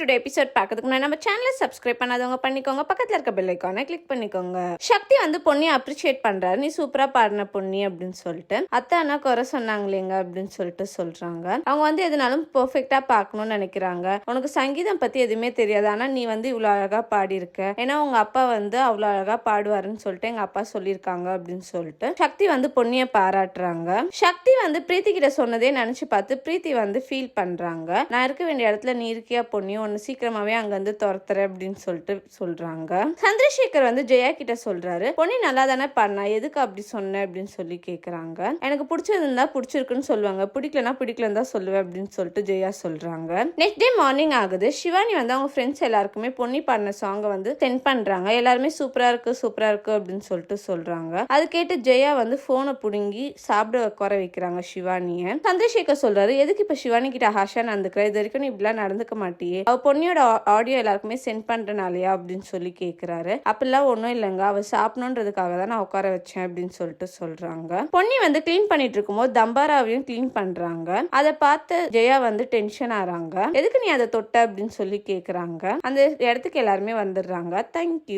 Today episode பார்க்கறதுக்கு முன்னாடி நம்ம சேனலை சப்ஸ்கிரைப் பண்ணாதவங்க பண்ணிக்கோங்க. பக்கத்தில் இருக்க பெல் ஐக்கானை கிளிக் பண்ணிக்கோங்க. சக்தி வந்து பொன்னியை அப்ரிஷியேட் பண்றாரு. நீ சூப்பரா பாடின பொன்னி அப்படின்னு சொல்லிட்டு. அத்தை அண்ணா குறை சொன்னாங்களேங்க அப்படின்னு சொல்லிட்டு சொல்றாங்க. அவங்க வந்து எதுனாலும் பெர்ஃபெக்டா பார்க்கணும்னு நினைக்கிறாங்க. உனக்கு சங்கீதம் பத்தி எதுவுமே தெரியாது. ஆனா நீ வந்து இவ்வளோ அழகா பாடியிருக்க. ஏன்னா உங்க அப்பா வந்து அவ்வளோ அழகா பாடுவாருன்னு சொல்லிட்டு எங்க அப்பா சொல்லியிருக்காங்க அப்படின்னு சொல்லிட்டு சக்தி வந்து பொன்னியை பாராட்டுறாங்க. சக்தி வந்து பிரீத்தி கிட்ட சொன்னதே நினைச்சு பார்த்து பிரீத்தி வந்து ஃபீல் பண்றாங்க. நான் இருக்க வேண்டிய இடத்துல நீ இருக்கியா பொண்ணியும் ஒன்று சீக்கிரமாவே அங்கேருந்து துரத்துற அப்படின்னு சொல்லிட்டு சொல்றாங்க. சந்திரசேகர் வந்து ஜெயா கிட்ட சொல்றாரு பொண்ணி நல்லா தானே பண்ணா? எதுக்கு அப்படி சொன்ன? அப்படின்னு சொல்லி கேட்குறாங்க எனக்கு பிடிச்சிருந்தா பிடிச்சிருக்குன்னு சொல்லுவாங்க. பிடிக்கலன்னா பிடிக்கலன்னு தான் சொல்லுவேன். அப்படின்னு சொல்லிட்டு ஜெயா சொல்றாங்க. நெக்ஸ்ட் டே மார்னிங் ஆகுது. சிவானி வந்து அவங்க ஃப்ரெண்ட்ஸ் எல்லாருக்குமே பொன்னி பாடின சாங்கை வந்து சென்ட் பண்றாங்க. எல்லாருமே சூப்பரா இருக்கு சூப்பரா இருக்கு அப்படின்னு சொல்லிட்டு சொல்றாங்க. அது கேட்டு ஜெயா வந்து போனை புடுங்கி சாப்பிட குறை வைக்கிறாங்க சிவானிய சந்திரசேகர் சொல்றாரு எதுக்கு இப்ப சிவானி கிட்ட ஹாஷா நடந்துக்கிற? இது வரைக்கும் நீ இப்படிலாம் நடந்துக்க மாட்டியே. அவ பொன்னியோட ஆடியோ எல்லாருக்குமே சென்ட் பண்ணுறனாலையா அப்படின்னு சொல்லி கேட்குறாரு அப்படிலாம் ஒன்றும் இல்லைங்க. அவள் சாப்பிடணுன்றதுக்காக தான் நான் உட்கார வச்சேன் அப்படின்னு சொல்லிட்டு சொல்கிறாங்க பொன்னி வந்து க்ளீன் பண்ணிட்டு இருக்கும்போது தம்பாராவையும் க்ளீன் பண்ணுறாங்க அதை பார்த்து ஜெயா வந்து டென்ஷன் ஆகிறாங்க எதுக்கு நீ அதை தொட்ட அப்படின்னு சொல்லி கேட்குறாங்க அந்த இடத்துக்கு எல்லாருமே வந்துடுறாங்க. தேங்க்யூ